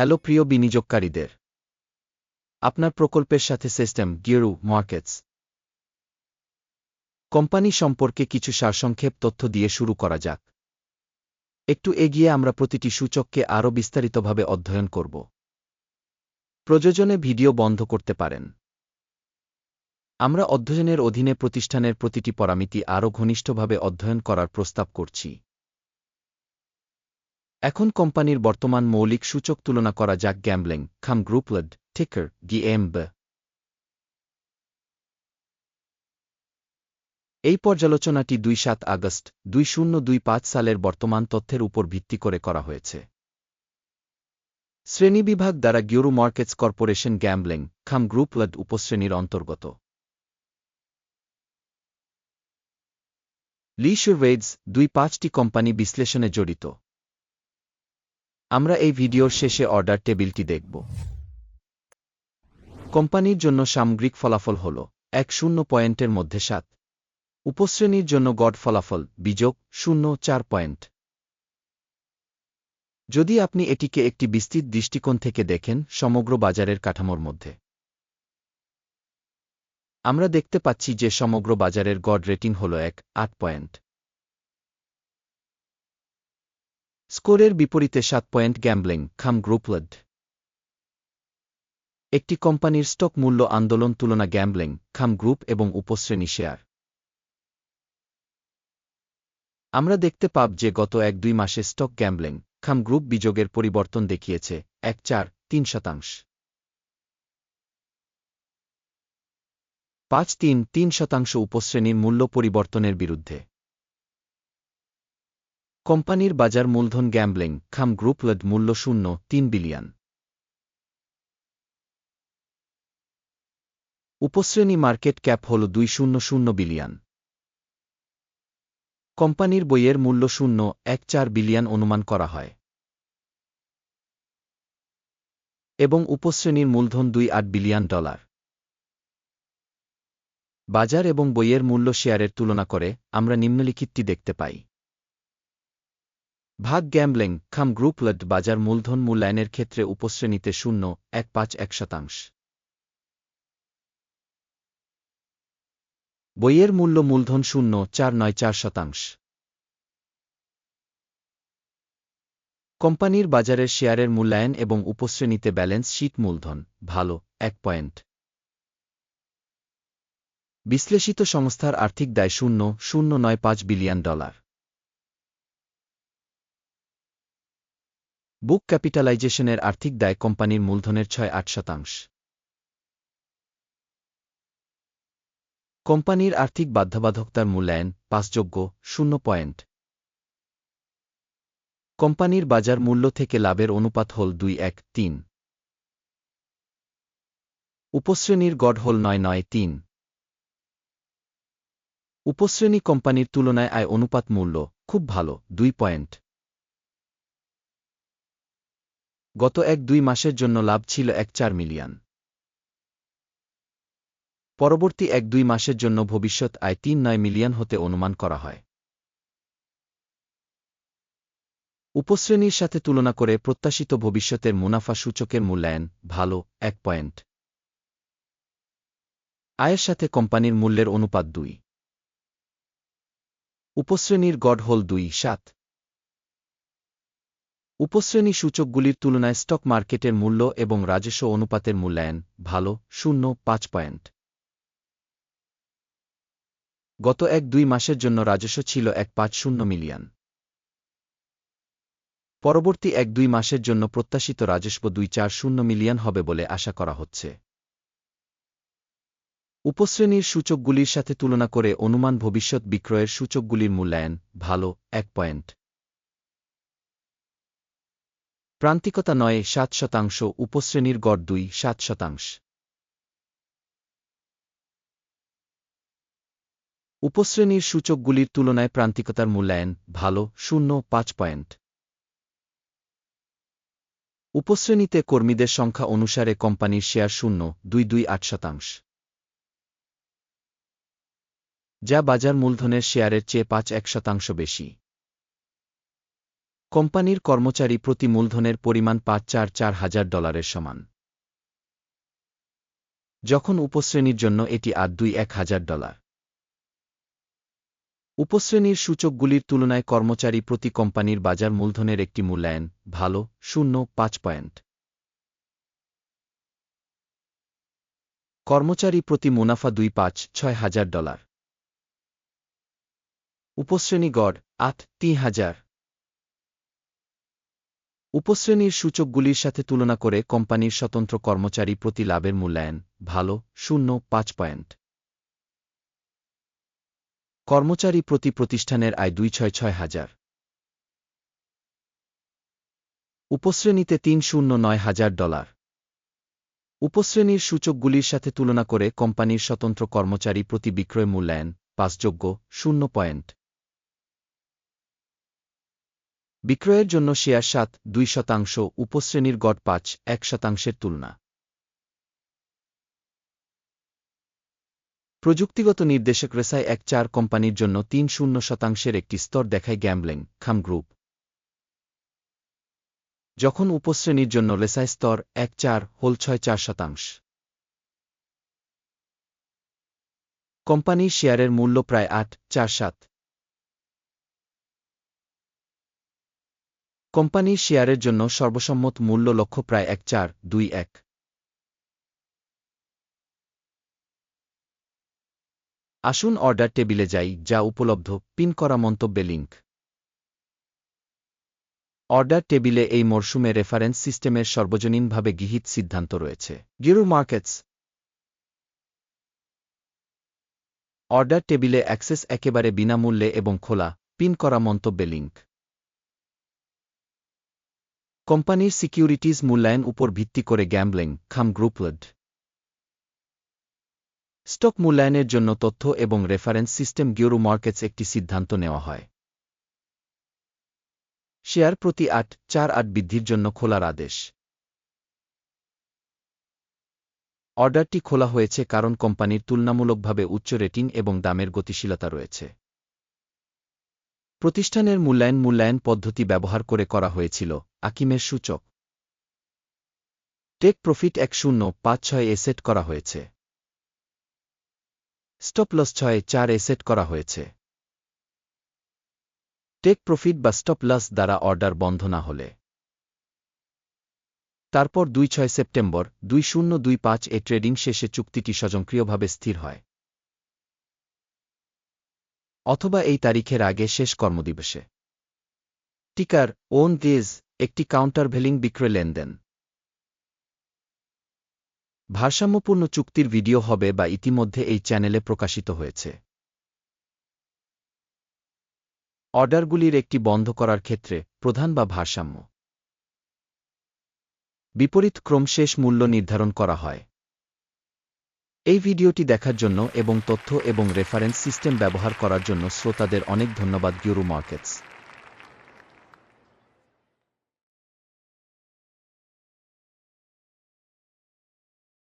Hello প্রিয় বিনিয়োগকারীদের। আপনার প্রকল্পের সাথে সিস্টেম, গিরু, মার্কেটস। কোম্পানি সম্পর্কে কিছু সারসংক্ষেপ তথ্য দিয়ে শুরু করা যাক। একটু এগিয়ে আমরা প্রতিটি সূচককে আরও বিস্তারিতভাবে অধ্যয়ন করব। প্রযোজনে ভিডিও বন্ধ করতে পারেন। আমরা অধ্যয়নের অধীনে প্রতিষ্ঠানের প্রতিটি পরামিতি আরও ঘনিষ্ঠভাবে অধ্যয়ন করার প্রস্তাব করছি। এখন কোম্পানির বর্তমান মৌলিক সূচক তুলনা করা যাক গ্যাম্বলিং খাম গ্রুপলড টিকার গিএমব এই পর্যালোচনাটি দুই সাত আগস্ট, দুই শূন্য দুই পাঁচ সালের বর্তমান তথ্যের উপর ভিত্তি করে করা হয়েছে। শ্রেণীবিভাগ দ্বারা গিউরু মার্কেটস কর্পোরেশন গ্যাম্বলিং খাম গ্রুপলড উপশ্রেণীর অন্তর্গত। লিশুরওয়েডস দুই পাঁচটি কোম্পানি বিশ্লেষণে জড়িত। আমরা এই ভিডিওর শেষে অর্ডার টেবিলটি দেখব। কোম্পানির জন্য সামগ্রিক ফলাফল হল এক শূন্য পয়েন্টের মধ্যে সাত। উপশ্রেণীর জন্য গড় ফলাফল বিযোগ শূন্য চার পয়েন্ট। যদি আপনি এটিকে একটি বিস্তৃত দৃষ্টিকোণ থেকে দেখেন সমগ্র বাজারের কাঠামোর মধ্যে। আমরা দেখতে পাচ্ছি যে সমগ্র বাজারের গড় রেটিং হল এক আট পয়েন্ট। স্কোরের বিপরীতে সাত পয়েন্ট গ্যাম্বলিং, খাম গ্রুপলড। একটি কোম্পানির স্টক মূল্য আন্দোলন তুলনা গ্যাম্বলিং, খাম গ্রুপ এবং উপশ্রেণী শেয়ার। আমরা দেখতে পাব যে গত এক দুই মাসে স্টক গ্যাম্বলিং, খাম গ্রুপ বিযোগের পরিবর্তন দেখিয়েছে এক চার তিন শতাংশ। পাঁচ তিন তিন শতাংশ উপশ্রেণীর মূল্য পরিবর্তনের বিরুদ্ধে। কোম্পানির বাজার মূলধন গ্যাম্বলিং, খাম গ্রুপলড মূল্য শূন্য, তিন বিলিয়ন। উপশ্রেণী মার্কেট ক্যাপ হল দুই শূন্য শূন্য বিলিয়ন। কোম্পানির বইয়ের মূল্য শূন্য, এক চার বিলিয়ন অনুমান করা হয়। এবং উপশ্রেণীর মূলধন দুই আট বিলিয়ন ডলার। বাজার এবং বইয়ের মূল্য শেয়ারের তুলনা করে আমরা নিম্নলিখিতটি দেখতে পাই। ভাগ গ্যাম্বলিং, খাম গ্রুপলড বাজার মূলধন মূল্যায়নের ক্ষেত্রে উপশ্রেণীতে শূন্য, এক পাঁচ এক শতাংশ। বইয়ের মূল্য মূলধন শূন্য, চার নয় চার শতাংশ। কোম্পানির বাজারের শেয়ারের মূল্যায়ন এবং উপশ্রেণীতে ব্যালেন্স শীট মূলধন, ভালো, এক পয়েন্ট। বিশ্লেষিত সংস্থার আর্থিক দায় শূন্য শূন্য নয় পাঁচ বিলিয়ন ডলার। বুক ক্যাপিটালাইজেশনের আর্থিক দায় কোম্পানির মূলধনের ছয় আট শতাংশ। কোম্পানির আর্থিক বাধ্যবাধকতার মূল্যায়ন পাসযোগ্য শূন্য পয়েন্ট। কোম্পানির বাজার মূল্য থেকে লাভের অনুপাত হল দুই এক তিন। উপশ্রেণীর গড় হল নয় নয় তিন। উপশ্রেণী কোম্পানির তুলনায় আয় অনুপাত মূল্য খুব ভালো, দুই পয়েন্ট। গত এক দুই মাসের জন্য লাভ ছিল এক চার মিলিয়ন। পরবর্তী এক দুই মাসের জন্য ভবিষ্যৎ আয় তিন নয় মিলিয়ন হতে অনুমান করা হয়। উপশ্রেণীর সাথে তুলনা করে প্রত্যাশিত ভবিষ্যতের মুনাফা সূচকের মূল্যায়ন ভালো, এক পয়েন্ট। আয়ের সাথে কোম্পানির মূল্যের অনুপাত দুই। উপশ্রেণীর গড় হল দুই, সাত। উপশ্রেণী সূচকগুলির তুলনায় স্টক মার্কেটের মূল্য এবং রাজস্ব অনুপাতের মূল্যায়ন ভালো, শূন্য, পাঁচ পয়েন্ট। গত এক দুই মাসের জন্য রাজস্ব ছিল এক পাঁচ শূন্য মিলিয়ন। পরবর্তী এক দুই মাসের জন্য প্রত্যাশিত রাজস্ব দুই চার শূন্য মিলিয়ন হবে বলে আশা করা হচ্ছে। উপশ্রেণীর সূচকগুলির সাথে তুলনা করে অনুমান ভবিষ্যৎ বিক্রয়ের সূচকগুলির মূল্যায়ন ভালো, এক পয়েন্ট। প্রান্তিকতা নয়, সাত শতাংশ, উপশ্রেণীর গড় দুই, সাত শতাংশ। উপশ্রেণীর সূচকগুলির তুলনায় প্রান্তিকতার মূল্যায়ন ভালো, শূন্য, পাঁচ পয়েন্ট। উপশ্রেণীতে কর্মীদের সংখ্যা অনুসারে কোম্পানির শেয়ার শূন্য, দুই দুই, আট শতাংশ। যা বাজার মূলধনের শেয়ারের চেয়ে পাঁচ, এক শতাংশ বেশি। কোম্পানির কর্মচারী প্রতি মূলধনের পরিমাণ পাঁচ চার চার হাজার ডলারের সমান। যখন উপশ্রেণীর জন্য এটি আট দুই এক হাজার ডলার। উপশ্রেণীর সূচকগুলির তুলনায় কর্মচারী প্রতি কোম্পানির বাজার মূলধনের একটি মূল্যায়ন ভালো, শূন্য, পাঁচ পয়েন্ট। কর্মচারী প্রতি মুনাফা দুই পাঁচ ছয় হাজার ডলার। উপশ্রেণী গড় আট তিন হাজার। উপশ্রেণীর সূচকগুলির সাথে তুলনা করে কোম্পানির স্বতন্ত্র কর্মচারী প্রতি লাভের মূল্যায়ন ভালো, শূন্য, পাঁচ পয়েন্ট। কর্মচারী প্রতি প্রতিষ্ঠানের আয় দুই ছয় ছয় হাজার। উপশ্রেণীতে তিন শূন্য নয় হাজার ডলার। উপশ্রেণীর সূচকগুলির সাথে তুলনা করে কোম্পানির স্বতন্ত্র কর্মচারী প্রতি বিক্রয় মূল্যায়ন পাঁচযোগ্য, শূন্য পয়েন্ট। বিক্রয়ের জন্য শেয়ার সাত, দুই শতাংশ, উপশ্রেণীর গড় পাঁচ, এক শতাংশের তুলনা। প্রযুক্তিগত নির্দেশক রেসাই এক চার কোম্পানির জন্য তিন শূন্য শতাংশের একটি স্তর দেখায় গ্যাম্বলিং, খাম গ্রুপ। যখন উপশ্রেণীর জন্য রেসাই স্তর এক চার, হোল ছয় চার শতাংশ। কোম্পানির শেয়ারের মূল্য প্রায় আট, চার সাত। কোম্পানির শেয়ারের জন্য সর্বসম্মত মূল্য লক্ষ্য প্রায় এক চার, দুই এক। আসুন অর্ডার টেবিলে যাই, যা উপলব্ধ, পিন করা মন্তব্যে লিঙ্ক অর্ডার টেবিলে এই মরশুমে রেফারেন্স সিস্টেমের সর্বজনীনভাবে গৃহীত সিদ্ধান্ত রয়েছে। গিরু মার্কেটস। অর্ডার টেবিলে অ্যাক্সেস একেবারে বিনামূল্যে এবং খোলা, পিন করা মন্তব্যে লিঙ্ক কোম্পানির সিকিউরিটিজ মূল্যায়ন উপর ভিত্তি করে গ্যাম্বলিং, খাম গ্রুপলড স্টক মূল্যায়নের জন্য তথ্য এবং রেফারেন্স সিস্টেম গিওরু মার্কেটস একটি সিদ্ধান্ত নেওয়া হয়। শেয়ার প্রতি আট, চার আট বৃদ্ধির জন্য খোলার আদেশ। অর্ডারটি খোলা হয়েছে কারণ কোম্পানির তুলনামূলকভাবে উচ্চ রেটিং এবং দামের গতিশীলতা রয়েছে। প্রতিষ্ঠানের মূল্যায়ন মূল্যায়ন পদ্ধতি ব্যবহার করে করা হয়েছিল। আকিমের সূচক। টেক প্রফিট এক শূন্য, পাঁচ ছয় এ সেট করা হয়েছে। স্টপ লস ছয়, চার এ সেট করা হয়েছে। টেক প্রফিট বা স্টপ লস দ্বারা অর্ডার বন্ধ না হলে। তারপর দুই ছয় সেপ্টেম্বর, দুই শূন্য, দুই পাঁচ এ ট্রেডিং শেষে চুক্তিটি স্বয়ংক্রিয়ভাবে স্থির হয়। অথবা এই তারিখের আগে শেষ কর্মদিবসে। টিকার, ওন গেজ একটি কাউন্টারভেলিং বিক্রয় লেনদেন। ভারসাম্যপূর্ণ চুক্তির ভিডিও হবে বা ইতিমধ্যে এই চ্যানেলে প্রকাশিত হয়েছে। অর্ডারগুলির একটি বন্ধ করার ক্ষেত্রে প্রধান বা ভারসাম্য। বিপরীত ক্রম শেষ মূল্য নির্ধারণ করা হয়। এই ভিডিওটি দেখার জন্য এবং তথ্য এবং রেফারেন্স সিস্টেম ব্যবহার করার জন্য শ্রোতাদের অনেক ধন্যবাদ গিউরু মার্কেটস